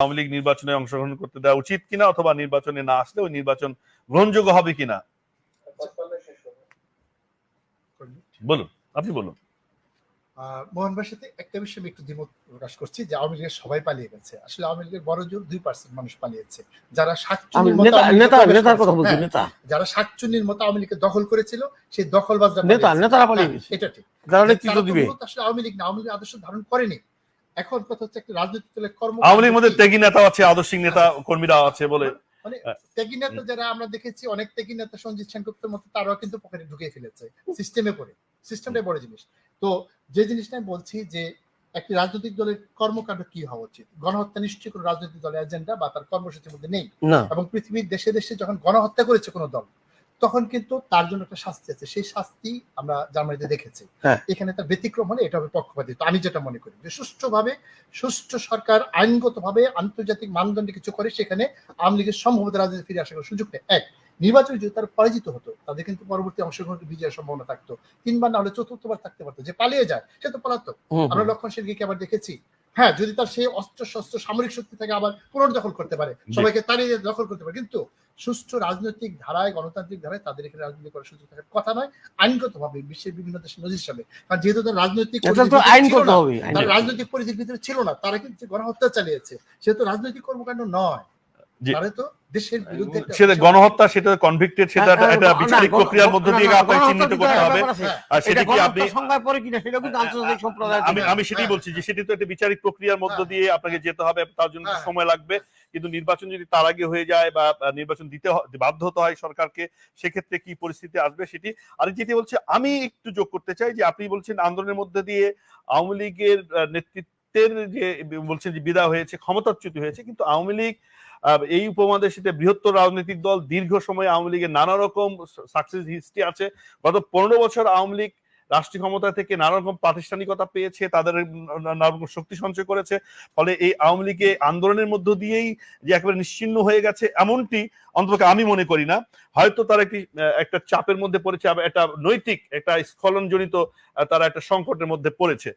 আওয়ামী লীগ নির্বাচনে অংশগ্রহণ করতে দেওয়া উচিত কিনা অথবা নির্বাচনে না আসলে ওই নির্বাচন গ্রহণযোগ্য হবে কিনা? বলুন আপনি বলুন। সাথে একটা বিষয়ে আমি একটু দ্বিমত প্রকাশ করছি যে আওয়ামী লীগের সবাই পালিয়ে গেছে। আসলে আওয়ামী লীগের বড় জোর দুই পার্সেন্ট মানুষ পালিয়েছে। যারা মতো হ্যাঁ, যারা সাতচল্লির মতো আওয়ামী লীগকে দখল করেছিল সেই দখলবাজরা নেতা। নেতারা পালিয়ে হ্যাঁ, গেছে। এটা ঠিক। যারা নেতৃত্ব দিবে? আসলে আওয়ামী লীগ না আওয়ামী লীগ আদর্শ ধারণ করেনি। এখন কথা হচ্ছে একটা রাজনৈতিক দলের কর্ম আওয়ামী লীগের মধ্যে ত্যাগী নেতা আছে আদর্শিক নেতা কর্মীরা আছে বলে। মানে ত্যাগী নেতা যারা আমরা দেখেছি অনেক ত্যাগী নেতা সঞ্জিত সেনগুপ্তের মতো তারাও কিন্তু পকেটে ঢুকিয়ে ফেলেছে। সিস্টেমে পড়ে। সিস্টেমটাই বড় জিনিস। তো যে জিনিসটা আমি বলছি যে একটি রাজনৈতিক দলের কর্মকাণ্ড কি হওয়া উচিত? গণহত্যা নিশ্চয়ই কোনো রাজনৈতিক দলের এজেন্ডা বা তার কর্মসূচির মধ্যে নেই। এবং পৃথিবীর দেশে দেশে যখন গণহত্যা করেছে কোনো দল তখন কিন্তু তার জন্য একটা শাস্তি আছে। সেই শাস্তি আমরা জার্মানিতে দেখেছি। হ্যাঁ। এখানে তার ব্যতিক্রম হলে এটা হবে পক্ষপাতী। তো আমি যেটা মনে করি যে সুষ্ঠুভাবে সুষ্ঠু সরকার আইনগতভাবে আন্তর্জাতিক মানদণ্ডে কিছু করে সেখানে আওয়ামী লীগের সম্ভবত রাজনীতি ফিরে আসার সুযোগ নেই। এক নির্বাচনে যদি তারা পরাজিত হতো তাদের কিন্তু পরবর্তী অংশগ্রহণ বিজয়ের সম্ভাবনা থাকতো। কিংবা না হলে চতুর্থবার থাকতে পারতো। যে পালিয়ে যায় সে তো পলাতক। হুম। আমরা লক্ষণ সেনকে আবার দেখেছি। হ্যাঁ যদি তার সেই অস্ত্র শস্ত্র সামরিক শক্তি থেকে আবার পুনর্দখল করতে পারে সবাইকে তাড়িয়ে দখল করতে পারে। কিন্তু সুষ্ঠু রাজনৈতিক ধারায় গণতান্ত্রিক ধারায় তাদের এখানে রাজনীতি করার সুযোগ থাকার কথা নয় আইনগত ভাবে বিশ্বের বিভিন্ন দেশের নজির হিসাবে। কারণ যেহেতু তার রাজনৈতিক রাজনৈতিক পরিধির ভিতরে ছিল না তারা কিন্তু গণহত্যা চালিয়েছে। সেহেতু রাজনৈতিক কর্মকাণ্ড নয়। জি। তো দেশের বিরুদ্ধে সেটা গণহত্যা সেটা কনভিক্টেড সেটা হ্যাঁ, একটা হ্যাঁ, বিচারিক প্রক্রিয়ার মধ্য দিয়ে না, না, আপনাকে চিহ্নিত করতে হবে ব্যাপার আছে। হ্যাঁ, আর সেটা কি আপনি গণহত্যা সংজ্ঞায় কিনা সেটা কিন্তু আন্তর্জাতিক সম্প্রদায় আমি আমি সেটাই। বলছি যে সেটি তো একটা বিচারিক প্রক্রিয়ার মধ্য। দিয়ে আপনাকে যেতে হবে তার জন্য। সময় লাগবে কিন্তু নির্বাচন যদি তার আগে হয়ে যায় বা নির্বাচন দিতে বাধ্য হতে হয় সরকারকে সেক্ষেত্রে কি পরিস্থিতি আসবে সেটি আর যেটি বলছে আমি একটু যোগ করতে চাই যে আপনি বলছেন আন্দোলনের মধ্যে দিয়ে আওয়ামী লীগের আহ, নেতৃত্বের যে বলছেন যে বিদায় হয়েছে, ক্ষমতাচ্যুত হয়েছে, কিন্তু আওয়ামী লীগ এই উপমহাদেশে বৃহত্তর রাজনৈতিক দল দীর্ঘ সময় আওয়ামী লীগের নানা রকম সাকসেস হিস্ট্রি আছে। গত পনেরো বছর আওয়ামী লীগ রাষ্ট্রীয় ক্ষমতা থেকে নানা রকম প্রাতিষ্ঠানিকতা পেয়েছে তাদের নানা রকম শক্তি সঞ্চয় করেছে ফলে এই আওয়ামী লীগে আন্দোলনের মধ্য দিয়েই যে একেবারে নিশ্চিন্ন হয়ে গেছে এমনটি অন্তত আমি মনে করি না। হয়তো তারা একটি একটা চাপের মধ্যে পড়েছে একটা নৈতিক একটা স্খলনজনিত তারা একটা সংকটের মধ্যে পড়েছে।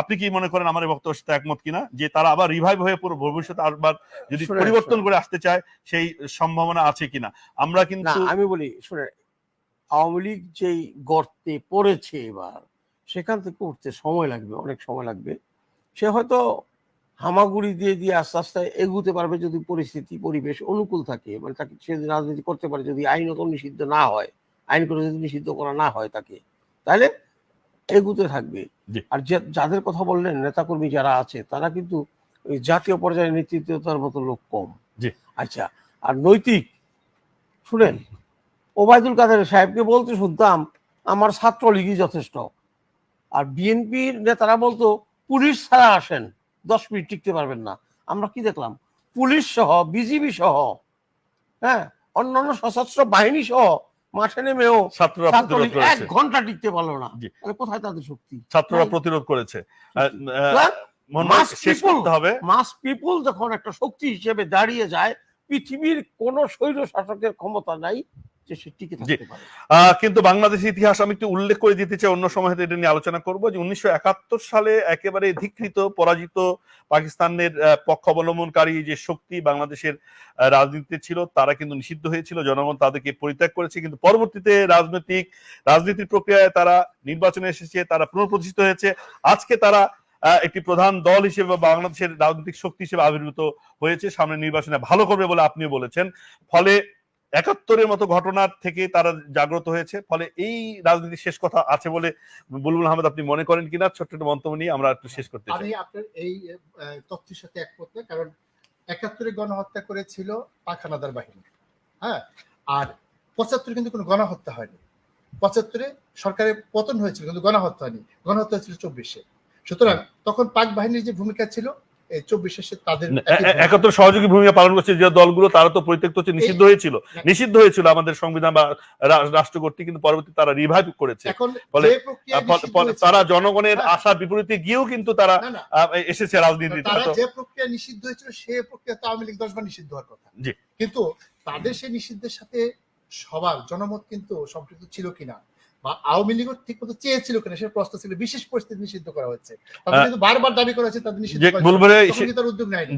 আপনি কি মনে করেন আমার বক্তব্যের সাথে একমত কিনা? যে তারা আবার রিভাইভ হয়ে পুরো ভবিষ্যতে আবার যদি পরিবর্তন করে আসতে চায় সেই সম্ভাবনা আছে কিনা? আমরা কিন্তু আমি বলি শুনে আওয়ামী লীগ যেই গর্তে পড়েছে এবার সেখান থেকে উঠতে সময় লাগবে অনেক সময় লাগবে। সে হয়তো হামাগুড়ি দিয়ে দিয়ে আস্তে আস্তে এগুতে পারবে যদি পরিস্থিতি পরিবেশ অনুকূল থাকে। মানে তাকে সে যদি রাজনীতি করতে পারে যদি আইনত নিষিদ্ধ না হয় আইন করে যদি নিষিদ্ধ করা না হয় তাকে তাহলে এগুতে থাকবে। আর যাদের কথা বললেন নেতাকর্মী যারা আছে তারা কিন্তু জাতীয় পর্যায়ে নেতৃত্বতার মতো লোক কম। আচ্ছা আর নৈতিক শুনেন ওবায়দুল কাদের সাহেবকে বলতে শুনতাম আমার ছাত্রলীগই যথেষ্ট। আর বিএনপির নেতারা বলতো পুলিশ ছাড়া আসেন দশ মিনিট টিকতে পারবেন না। আমরা কি দেখলাম? পুলিশ সহ বিজিবি সহ হ্যাঁ অন্যান্য সশস্ত্র বাহিনী সহ মাঠে নেমেও ছাত্ররা প্রতিরোধ ছাত্রলীগ এক ঘণ্টা টিকতে পারল না। কোথায় তাদের শক্তি? ছাত্ররা প্রতিরোধ করেছে। people- করতে হবে। মাস পিপুল যখন একটা শক্তি হিসেবে দাঁড়িয়ে যায় পৃথিবীর কোন স্বৈর শাসকের ক্ষমতা নাই যে সে টিকে থাকতে পারে। কিন্তু বাংলাদেশের ইতিহাস আমি একটু উল্লেখ করে দিতে চাই অন্য সময় হয়তো এটা নিয়ে আলোচনা করব যে উনিশশো একাত্তর সালে একেবারে ধিকৃত পরাজিত পাকিস্তানের পক্ষ অবলম্বনকারী যে শক্তি বাংলাদেশের রাজনীতিতে ছিল তারা কিন্তু নিষিদ্ধ হয়েছিল জনগণ তাদেরকে পরিত্যাগ করেছে কিন্তু পরবর্তীতে রাজনৈতিক রাজনীতির প্রক্রিয়ায় তারা নির্বাচনে এসেছে তারা পুনঃপ্রতিষ্ঠিত হয়েছে। আজকে তারা একটি প্রধান দল হিসেবে বাংলাদেশের রাজনৈতিক শক্তি হিসেবে আবির্ভূত হয়েছে সামনে নির্বাচনে ভালো করবে বলে আপনিও বলেছেন। ফলে একাত্তরের মতো ঘটনার থেকে তারা জাগ্রত হয়েছে। ফলে এই রাজনীতির শেষ কথা আছে বলে বুলবুল আহমেদ আপনি মনে করেন কিনা? ছোট্ট একটা মন্তব্য নিয়ে আমরা একটু শেষ করতে চাই। আমি আপনার এই তথ্যের সাথে একমত না কারণ একাত্তরে গণহত্যা করেছিল পাখানাদার বাহিনী। হ্যাঁ? আর পঁচাত্তরে কিন্তু কোনো গণহত্যা হয়নি। পঁচাত্তরে সরকারের পতন হয়েছিল কিন্তু গণহত্যা হয়নি। গণহত্যা হয়েছিল চব্বিশে। সুতরাং তখন পাক বাহিনীর যে ভূমিকা ছিল চব্বিশে সে তাদের। একাত্তর সহযোগী ভূমিকা পালন করছে যে দলগুলো তারা তো পরিত্যক্ত হচ্ছে নিষিদ্ধ হয়েছিল নিষিদ্ধ হয়েছিল আমাদের সংবিধান বা রাষ্ট্র কর্তৃক কিন্তু পরবর্তী তারা রিভাইভ করেছে। ফলে- তারা জনগণের আশার বিপরীতে গিয়েও কিন্তু তারা এসেছে রাজনীতিতে। তারা যে প্রক্রিয়া নিষিদ্ধ হয়েছিল সে প্রক্রিয়া তো আওয়ামী লীগ দশবার নিষিদ্ধ হওয়ার কথা। কিন্তু তাদের সেই নিষিদ্ধের সাথে সবার জনমত কিন্তু সম্পৃক্ত ছিল কিনা আওয়ামী লীগ ঠিক মতো চেয়েছিল কিনা সে প্রশ্ন ছিল বিশেষ পরিস্থিতি নিষিদ্ধ করা হচ্ছে বারবার দাবি করা হচ্ছে তাদের নিষিদ্ধ উদ্যোগ নেয়নি।